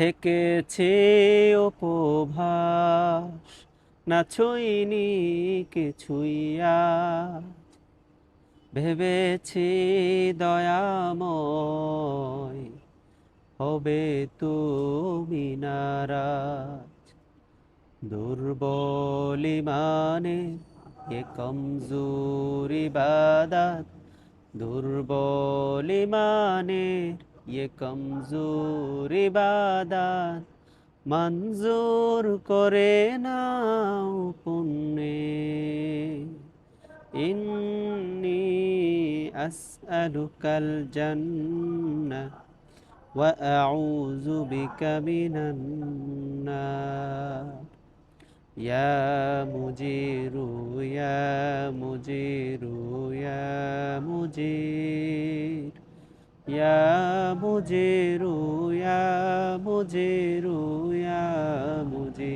থেকেছে উপভাস না ছুঁইনি কিছুই আজ। ভেবেছি দয়াময় হবে তুমি নারাজ। দুর্বল মানে এ কমজোর ইবাদত দুর্বল ইমানে ये कमजोर इबादत মঞ্জুর করে নাও পুণ্যে ইন্নি আসআলুকাল জান্নাহ ওয়া আউযু বিকা মিনান নার ইয়া মুজিরু ইয়া মুজিরু ইয়া মুজিরু يا مجير يا مجير يا مجير